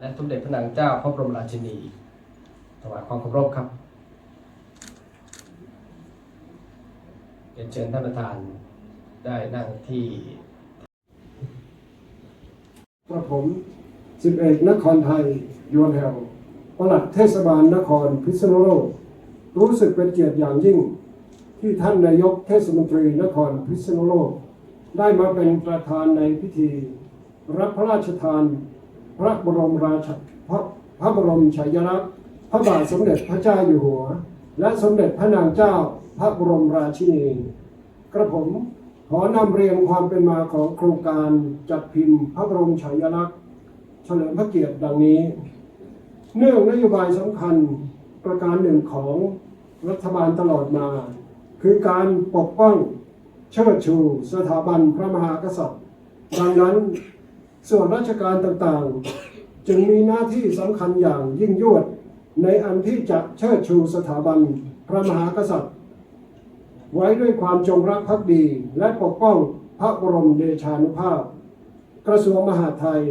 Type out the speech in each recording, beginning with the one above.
และสมเด็จพระนางเจ้าพระบรมราชินี ถวายความเคารพครับเรียนเชิญท่านประธานได้นั่งที่กระผมสิบเอกนครไทยยวนแหวปลัดเทศบาลนครพิษณุโลก รู้สึกเป็นเกียรติอย่างยิ่ง ที่ท่านนายกเทศมนตรีนครพิษณุโลก ได้มาเป็นประธานในพิธี รับพระราชทาน พระบรมราชพระพระบรมฉายาลักษณ์พระบาทสมเด็จพระเจ้าอยู่หัว และสมเด็จพระนางเจ้าพระบรมราชินีกระผมขอนำเรียนความเป็นมาของโครงการจัดพิมพ์พระบรมฉายาลักษณ์เฉลิมพระเกียรติดังนี้ เนื่องนโยบายสำคัญประการหนึ่งของรัฐบาลตลอดมา คือการปกป้องเชิดชูสถาบันพระมหากษัตริย์ดังนั้น ส่วนราชการต่างๆ จึงมีหน้าที่สำคัญอย่างยิ่งยวด ในอันที่จะเชิดชูสถาบันพระมหากษัตริย์ ไว้ด้วยความจงรักภักดีและปกป้องพระบรมเดชานุภาพ กระทรวงมหาดไทย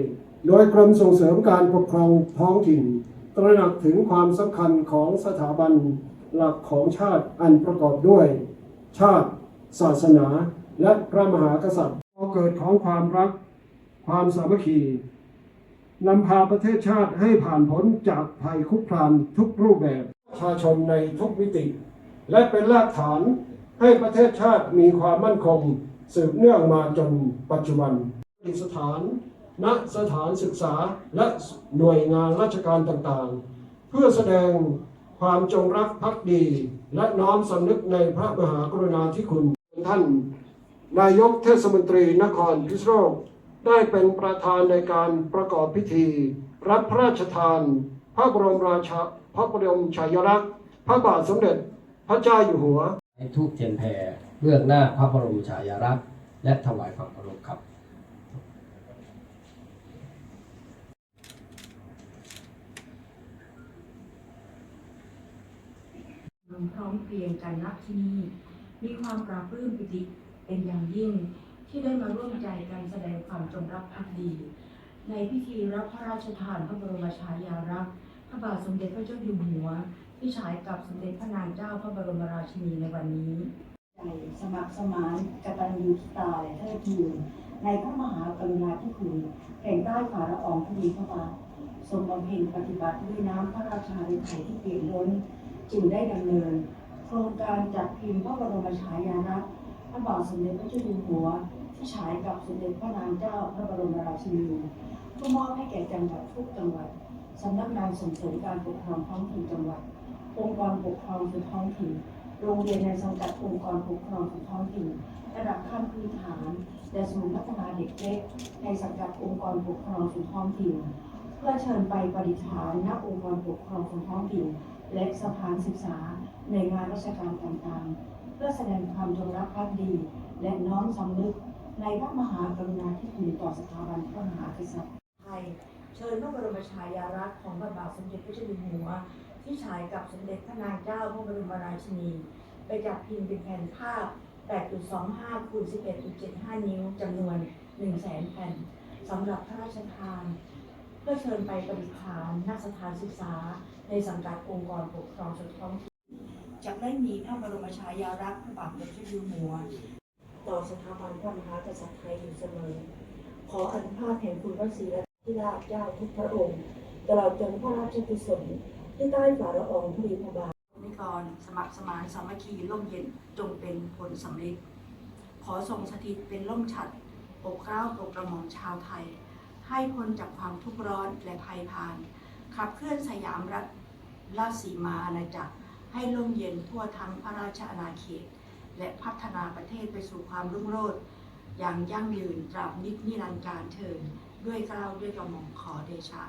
โดยกรมส่งเสริมการปกครองท้องถิ่น ตระหนักถึงความสำคัญของสถาบันหลักของชาติอันประกอบด้วย ชาติ ศาสนา และพระมหากษัตริย์พอเกิดของความรัก ความสามัคคีนำพาประเทศชาติให้ผ่านพ้นจากภัยคุกคามทุกรูปแบบประชาชนในทุกมิติ และเป็นรากฐานให้ประเทศชาติมีความมั่นคง สืบเนื่องมาจนปัจจุบันสถาน ณสถานศึกษาและหน่วยงานราชการต่างๆ เพื่อแสดงความจงรักภักดี และน้อมสำนึกในพระมหากรุณาธิคุณท่าน นายกเทศมนตรีนครพิษโลก ได้เป็นประธานในการประกอบพิธี รับพระราชทาน พระบรมราชาพระบรมฉายาลักษณ์ พระบาทสมเด็จพระเจ้าอยู่หัวให้ทูปเทียนแพรเบื้องหน้าพระบรมฉายาลักษณ์และถวายความเคารพครับพร้อมเพรียงกันนับที่นี่มีความปราบปลื้มปิติเป็นอย่างยิ่ง ที่ได้มาร่วมใจกันแสดงความจงรักภักดี ในพิธีรับพระราชทานพระบรมฉายาลักษณ์พระบาทสมเด็จพระเจ้าอยู่หัว ที่ฉายกับสมเด็จพระนางเจ้าพระบรมราชินีในวันนี้ใจสมัครสมานกตัญญูตาและเทิดทูนในพระมหากรุณาธิคุณแห่งใต้ฝ่าละอองธุลีพระบาททรงบำเพ็ญปฏิบัติด้วยน้ำพระราชาฤทัยที่เปี่ยนล้น จึงได้ดำเนิน โครงการจัดพิมพ์พระบรมฉายาลักษณ์พระบาทสมเด็จพระเจ้าอยู่หัว ที่ฉายกับสมเด็จพระนางเจ้าพระบรมราชินีผู้มอบให้แก่จังหวัดทุกจังหวัดสำนักงานส่งเสริมการปกครองท้องถิ่นจังหวัด องค์กรปกครองส่วนท้องถิ่น โรงเรียนในสังกัดองค์กรปกครองส่วนท้องถิ่น ระดับขั้นพื้นฐาน และศูนย์พัฒนาเด็กเล็ก ในสังกัดองค์กรปกครองส่วนท้องถิ่น เพื่อเชิญไปประดิษฐานณองค์กรปกครองส่วนท้องถิ่น และสถานศึกษาในงานราชการต่างๆ เพื่อแสดงความจงรักภักดี และน้อมสำนึก ในพระมหากรุณาธิคุณต่อสถาบันพระมหากษัตริย์ไทย เชิญพระบรมฉายาลักษณ์ของพระบาทสมเด็จพระเจ้าอยู่หัว ที่ฉายกับสมเด็จพระนางเจ้าพระบรมราชินี ไปจัดพิมพ์เป็นแผ่นภาพ 8.25คูณ11.75 นิ้วจำนวน 100,000 แผ่นสำหรับพระราชทาน เพื่อเชิญไปประดิษฐานณสถานศึกษา ในสังกัดองค์กรปกครองส่วนท้องถิ่นจะได้มีพระบรมฉายาลักษณ์พระบาทสมเด็จพระเจ้าอยู่หัว ต่อสถาบันพระมหากษัตริย์ไทยอยู่เสมอ ขออนุภาพแห่งคุณพระศรีและที่ราชเจ้าทุกพระองค์ตลอดจนพระราชกุศลที่ใต้ฝ่าละอองธุลีพระบาทนิกรสมัครสมานสามัคคีร่มเย็นจงเป็นผลสำเร็จขอทรงสถิตเป็นร่มฉัดปกเกล้าปกกระหม่อมชาวไทย ให้พ้นจากความทุกข์ร้อนและภัยพานขับเคลื่อนสยามรัฐราชสีมาอาณาจักรให้ร่มเย็นทั่วทั้งพระราชอาณาเขต และพัฒนาประเทศไปสู่ความรุ่งโรจน์อย่างยั่งยืนตราบนิจนิรันดร์การเทินด้วยเกล้าวด้วยกระหม่อมขอเดชะ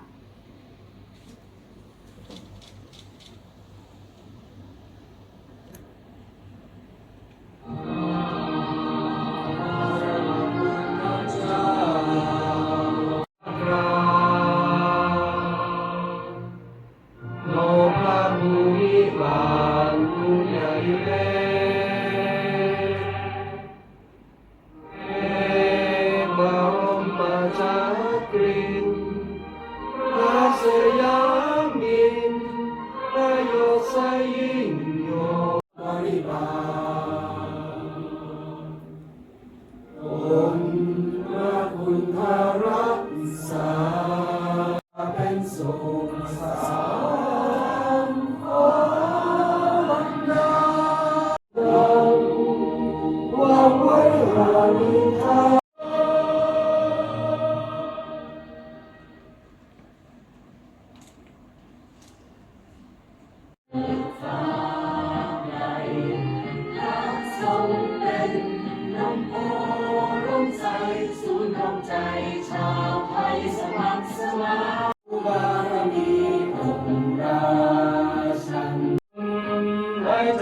and so must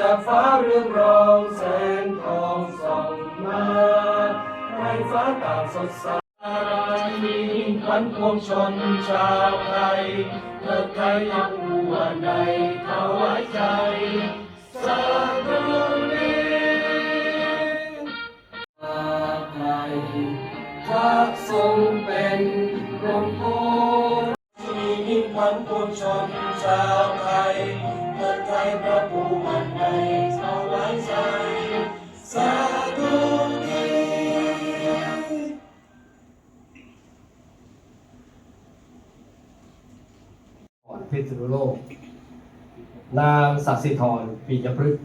จากฟ้าเรื่องรองแสงทองส่องมาให้ฟ้าต่างสดใสพันพวงชนชาวไทยเลิกไทยยังหัวในถวายใจสาธุนี้ไทยพระทรงเป็นลมโพมีมิ่งขวัญปวงชนชาว นุโลก นางสัสิธรปียพฤกษ์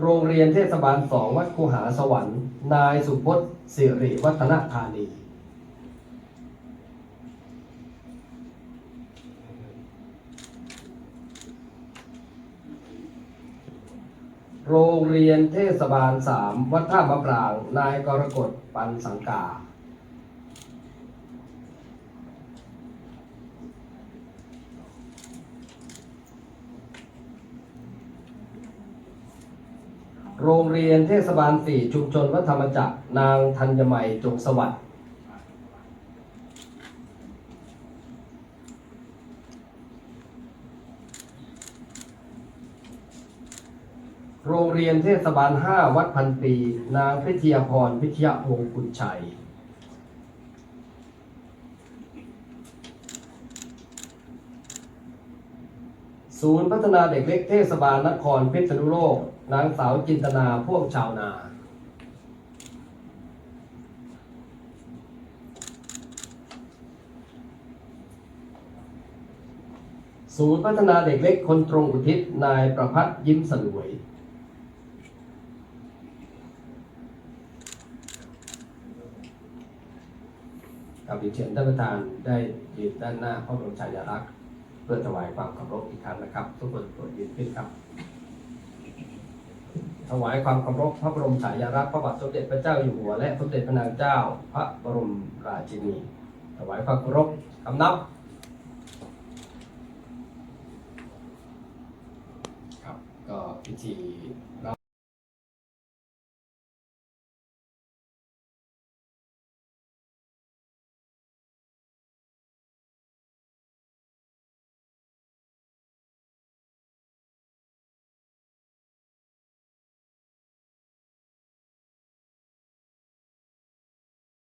โรงเรียนเทศบาลสองวัดคูหาสวรรค์ นายสุพจน์สิริวัฒนธานี โรงเรียนเทศบาลสามวัดท่ามะปราง นายกรกฎปันสังกา โรงเรียนเทศบาลสี่ชุมชนวัดธรรมจักรนางธัญไมยจงสวัสดิ์ โรงเรียนเทศบาล 5 วัดพันปี นางพิทยาพรพิทยาวงศ์กุลชัย ศูนย์พัฒนาเด็กเล็กเทศบาลนครพิษณุโลก นางสาวจินตนาพวกชาวนาศูนย์พัฒนาเด็กเล็กคนตรงอุทิศ นายประพัฒยิ้มสลวย กับเรียนเชิญท่านประธานได้ยืนด้านหน้าพระบรมฉายาลักษณ์เพื่อถวายความเคารพอีกครั้งนะครับ ทุกคนโปรดยืนขึ้นครับ ถวายความเคารพพระบรมฉายาลักษณ์พระบาทสมเด็จพระเจ้าอยู่หัวและสมเด็จพระนางเจ้า พระบรมราชินี ถวายความเคารพคำนับครับก็พิธี